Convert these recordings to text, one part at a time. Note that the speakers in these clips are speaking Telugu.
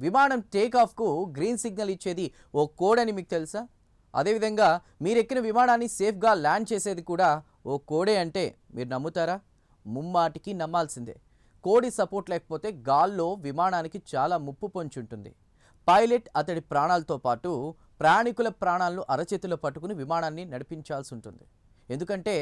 విమానం టేక్ ఆఫ్కు గ్రీన్ సిగ్నల్ ఇచ్చేది ఓ కోడ్ అని మీకు తెలుసా? అదేవిధంగా మీరు ఎక్కిన విమానాన్ని సేఫ్గా ల్యాండ్ చేసేది కూడా ఓ కోడే అంటే మీరు నమ్ముతారా? ముమ్మాటికి నమ్మాల్సిందే. కోడి సపోర్ట్ లేకపోతే గాల్లో విమానానికి చాలా ముప్పు పొంచి ఉంటుంది పైలట్ అతడి ప్రాణాలతో పాటు ప్రయాణికుల ప్రాణాలను అరచేతిలో పట్టుకుని విమానాన్ని నడిపించాల్సి ఉంటుంది. ఎందుకంటే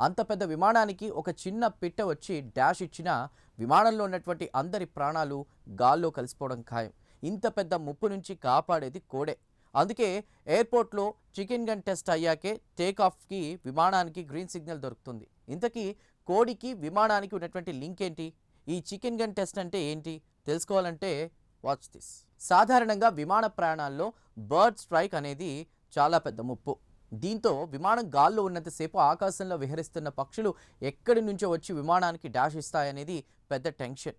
అంత పెద్ద విమానానికి ఒక చిన్న పిట్ట వచ్చి డాష్ ఇచ్చిన విమానంలో ఉన్నటువంటి అందరి ప్రాణాలు గాల్లో కలిసిపోవడం ఖాయం. ఇంత పెద్ద ముప్పు నుంచి కాపాడేది కోడే. అందుకే ఎయిర్పోర్ట్లో చికెన్ గన్ టెస్ట్ అయ్యాకే టేక్ ఆఫ్కి విమానానికి గ్రీన్ సిగ్నల్ దొరుకుతుంది. ఇంతకీ కోడికి విమానానికి ఉన్నటువంటి లింక్ ఏంటి? ఈ చికెన్ గన్ టెస్ట్ అంటే ఏంటి? తెలుసుకోవాలంటే వాచ్ దిస్. సాధారణంగా విమాన ప్రయాణాల్లో బర్డ్ స్ట్రైక్ అనేది చాలా పెద్ద ముప్పు. దీంతో విమానం గాల్లో ఉన్నంతసేపు ఆకాశంలో విహరిస్తున్న పక్షులు ఎక్కడి నుంచో వచ్చి విమానానికి డాష్ ఇస్తాయనేది పెద్ద టెన్షన్.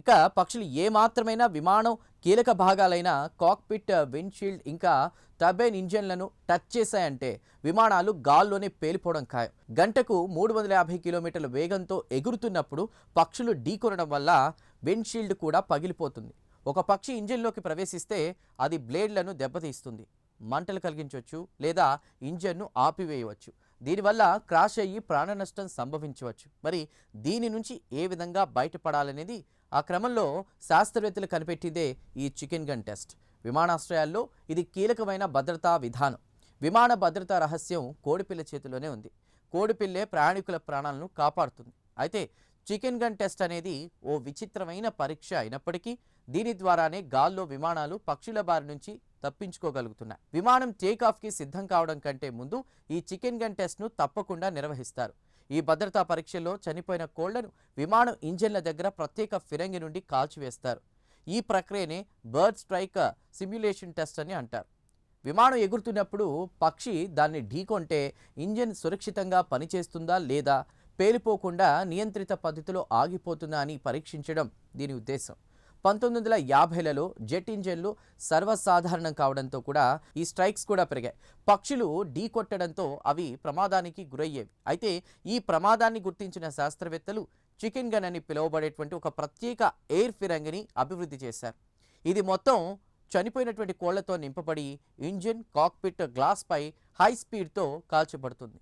ఇక పక్షులు ఏమాత్రమైనా విమానం కీలక భాగాలైన కాక్పిట్ విండ్షీల్డ్ ఇంకా టర్బైన్ ఇంజన్లను టచ్ చేశాయంటే విమానాలు గాల్లోనే పేలిపోవడం ఖాయం. గంటకు మూడు వందల యాభై కిలోమీటర్ల వేగంతో ఎగురుతున్నప్పుడు పక్షులు ఢీకొనడం వల్ల విండ్షీల్డ్ కూడా పగిలిపోతుంది. ఒక పక్షి ఇంజిన్లోకి ప్రవేశిస్తే అది బ్లేడ్లను దెబ్బతీస్తుంది. మంటలు కలిగించవచ్చు లేదా ఇంజన్ను ఆపివేయవచ్చు. దీనివల్ల క్రాష్ అయ్యి ప్రాణ నష్టం సంభవించవచ్చు. మరి దీని నుంచి ఏ విధంగా బయటపడాలనేది ఆ క్రమంలో శాస్త్రవేత్తలు కనిపెట్టిందే ఈ చికెన్ గన్ టెస్ట్. విమానాశ్రయాల్లో ఇది కీలకమైన భద్రతా విధానం. విమాన భద్రతా రహస్యం కోడిపిల్ల చేతిలోనే ఉంది. కోడిపిల్లే ప్రయాణికుల ప్రాణాలను కాపాడుతుంది. అయితే చికెన్ గన్ టెస్ట్ అనేది ఓ విచిత్రమైన పరీక్ష అయినప్పటికీ దీని ద్వారానే గాల్లో విమానాలు పక్షుల బారి నుంచి తప్పించుకోగలుగుతున్నాయి విమానం టేక్ సిద్ధం కావడం కంటే ముందు ఈ చికెన్ గన్ టెస్ట్ను తప్పకుండా నిర్వహిస్తారు. ఈ భద్రతా పరీక్షల్లో చనిపోయిన కోళ్ళను విమానం ఇంజన్ల దగ్గర ప్రత్యేక ఫిరంగి నుండి కాల్చివేస్తారు. ఈ ప్రక్రియనే బర్డ్ స్ట్రైక్ సిమ్యులేషన్ టెస్ట్ అని అంటారు. విమానం ఎగురుతున్నప్పుడు పక్షి దాన్ని ఢీకొంటే ఇంజిన్ సురక్షితంగా పనిచేస్తుందా లేదా పేలిపోకుండా నియంత్రిత పద్ధతిలో ఆగిపోతుందా అని పరీక్షించడం దీని ఉద్దేశం. పంతొమ్మిది వందల యాభైలలో జెట్ ఇంజన్లు సర్వసాధారణం కావడంతో కూడా ఈ స్ట్రైక్స్ కూడా పెరిగాయి. పక్షులు ఢీ కొట్టడంతో అవి ప్రమాదానికి గురయ్యేవి. అయితే ఈ ప్రమాదాన్ని గుర్తించిన శాస్త్రవేత్తలు చికెన్ గన్ అని పిలువబడేటువంటి ఒక ప్రత్యేక ఎయిర్ ఫిరంగిని అభివృద్ధి చేశారు. ఇది మొత్తం చనిపోయినటువంటి కోళ్ళతో నింపబడి ఇంజిన్ కాక్పిట్ గ్లాస్పై హై స్పీడ్తో కాల్చబడుతుంది.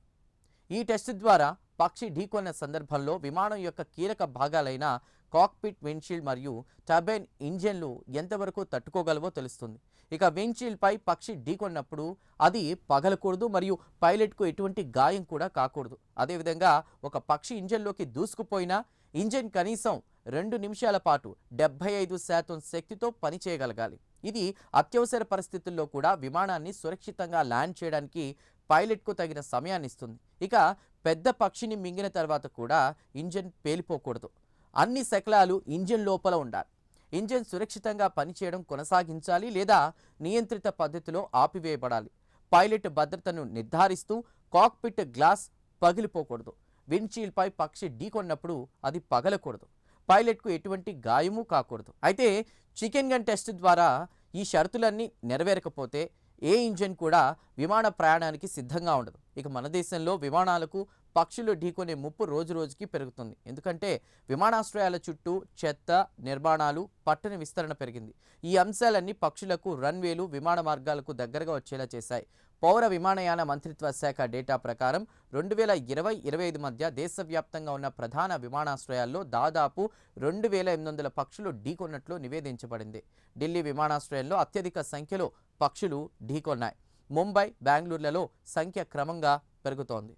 ఈ టెస్ట్ ద్వారా పక్షి ఢీకొన్న సందర్భంలో విమానం యొక్క కీలక భాగాలైన కాక్పిట్ విండ్షీల్డ్ మరియు టర్బైన్ ఇంజన్లు ఎంతవరకు తట్టుకోగలవో తెలుస్తుంది. ఇక విండ్షీల్డ్పై పక్షి ఢీకొన్నప్పుడు అది పగలకూడదు మరియు పైలట్కు ఎటువంటి గాయం కూడా కాకూడదు. అదేవిధంగా ఒక పక్షి ఇంజన్లోకి దూసుకుపోయినా ఇంజన్ కనీసం రెండు నిమిషాల పాటు డెబ్బై ఐదు శాతం శక్తితో పనిచేయగలగాలి ఇది అత్యవసర పరిస్థితుల్లో కూడా విమానాన్ని సురక్షితంగా ల్యాండ్ చేయడానికి పైలట్కు తగిన సమయాన్ని ఇస్తుంది ఇక పెద్ద పక్షిని మింగిన తర్వాత కూడా ఇంజన్ పేలిపోకూడదు. అన్ని శకలాలు ఇంజన్ లోపల ఉండాలి. ఇంజన్ సురక్షితంగా పనిచేయడం కొనసాగించాలి లేదా నియంత్రిత పద్ధతిలో ఆపివేయబడాలి. పైలట్ భద్రతను నిర్ధారిస్తూ కాక్పిట్ గ్లాస్ పగిలిపోకూడదు. విండ్షీల్డ్పై పక్షి ఢీకొన్నప్పుడు అది పగలకూడదు. పైలట్కు ఎటువంటి గాయము కాకూడదు. అయితే చికెన్ గన్ టెస్ట్ ద్వారా ఈ షరతులన్నీ నెరవేరకపోతే ఏ ఇంజన్ కూడా విమాన ప్రయాణానికి సిద్ధంగా ఉండదు. ఇక మన దేశంలో విమానాలకు పక్షులు ఢీకొనే ముప్పు రోజు రోజుకి పెరుగుతుంది. ఎందుకంటే విమానాశ్రయాల చుట్టూ చెత్త నిర్మాణాలు పట్టణ విస్తరణ పెరిగింది. ఈ అంశాలన్నీ పక్షులకు రన్వేలు విమాన మార్గాలకు దగ్గరగా వచ్చేలా చేశాయి. పౌర విమానయాన మంత్రిత్వ శాఖ డేటా ప్రకారం రెండు వేల ఇరవై ఇరవై ఐదు మధ్య దేశవ్యాప్తంగా ఉన్న ప్రధాన విమానాశ్రయాల్లో దాదాపు రెండు వేల ఎనిమిది వందల పక్షులు ఢీకొన్నట్లు నివేదించబడింది. ఢిల్లీ విమానాశ్రయంలో అత్యధిక సంఖ్యలో పక్షులు ఢీకొన్నాయి. ముంబై బెంగళూరులలో సంఖ్య క్రమంగా పెరుగుతోంది.